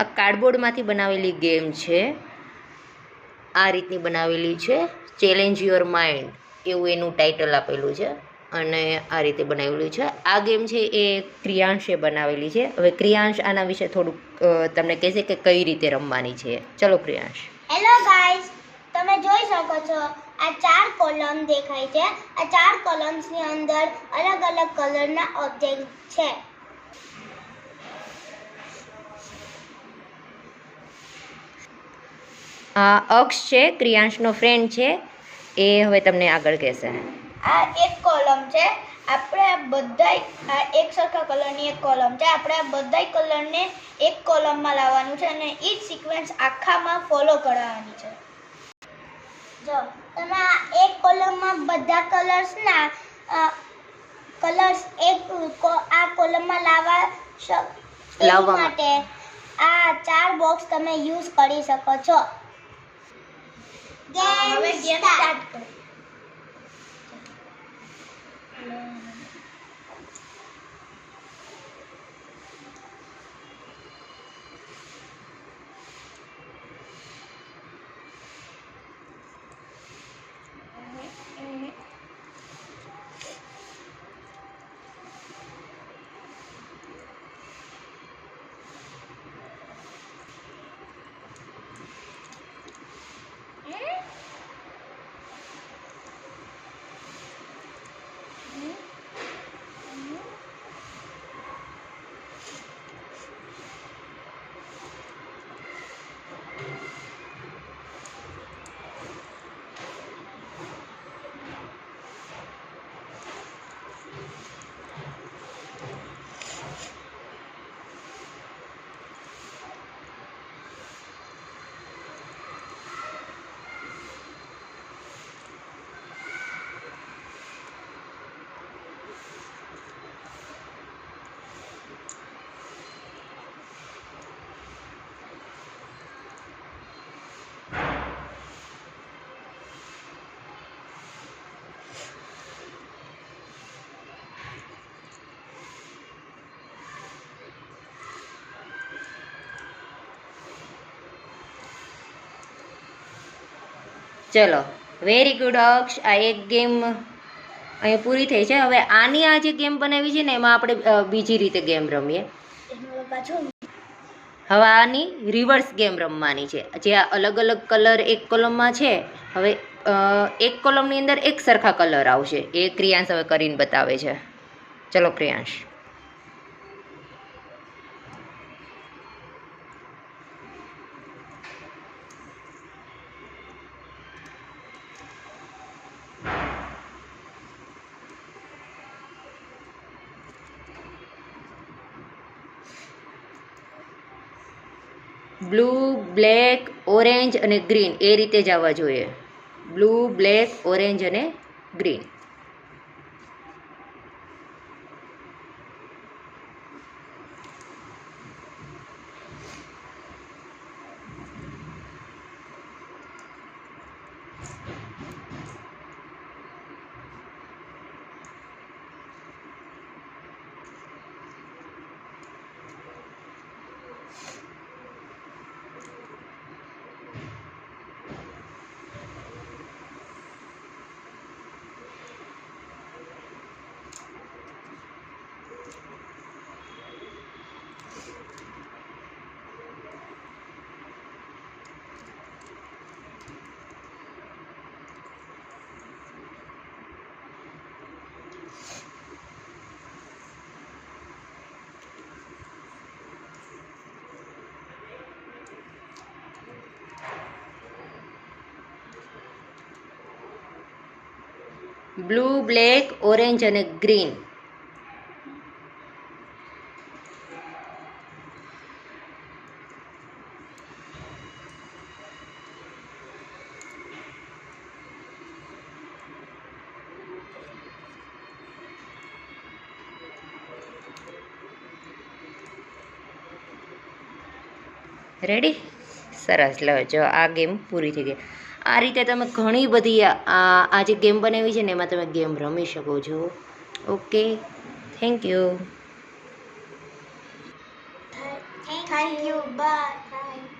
આ કાર્ડબોર્ડમાંથી બનાવેલી ગેમ છે. આ રીતની બનાવેલી છે. ચેલેન્જ યોર માઇન્ડ એવું એનું ટાઇટલ આપેલું છે અને આ રીતે બનાવેલું છે. આ ગેમ છે એ ક્રિયાંશે બનાવેલી છે. હવે ક્રિયાંશ આના વિશે થોડુંક તમને કહેશે કે કઈ રીતે રમવાની છે. ચલો ક્રિયાંશ. હેલો ગાઈસ તમે જોઈ શકો છો, આ ચાર કોલમ દેખાય છે. આ ચાર કોલમ્સની અંદર અલગ અલગ કલરના ઓબ્જેક્ટ છે. અક્ષ છે ક્રિયાંશનો ફ્રેન્ડ છે એ હવે તમને આગળ કહેશે. આ એક કોલમ છે. આપણે આ બધાય આ એક સરખા કલરની એક કોલમ છે. આપણે આ બધાય કલરને એક કોલમમાં લાવવાનું છે અને એ જ સિક્વન્સ આખામાં ફોલો કરવાની છે. જો તમે આ એક કોલમમાં બધા કલર્સના કલર્સ એક આ કોલમમાં લાવવા લાવવા માટે આ ચાર બોક્સ તમે યુઝ કરી શકો છો. હવે ગેમ સ્ટાર્ટ કરો ચલો. વેરી ગુડ અક્ષ. આ એક ગેમ અહીં પૂરી થઈ છે. હવે આની આ જે ગેમ બનાવી છે ને, એમાં આપણે બીજી રીતે ગેમ રમીએ. હવે આની રિવર્સ ગેમ રમવાની છે. જે અલગ અલગ કલર એક કોલમમાં છે. હવે એક કોલમની અંદર એક સરખા કલર આવશે. એ ક્રિયાંશ હવે કરીને બતાવે છે. ચલો, ક્રિયાંશ. બ્લુ, બ્લેક, ઓરેન્જ અને ગ્રીન એ રીતે જ આવવા જોઈએ. બ્લુ, બ્લેક, ઓરેન્જ અને ગ્રીન. બ્લુ બ્લેક ઓરેન્જ અને ગ્રીન રેડી સરસ. લો જો આ ગેમ પૂરી થઈ ગઈ. આ રીતે તમે ઘણી બધી આ જે ગેમ બનાવી છે ને એમાં તમે ગેમ રમી શકો છો. Okay? Thank you thank you bye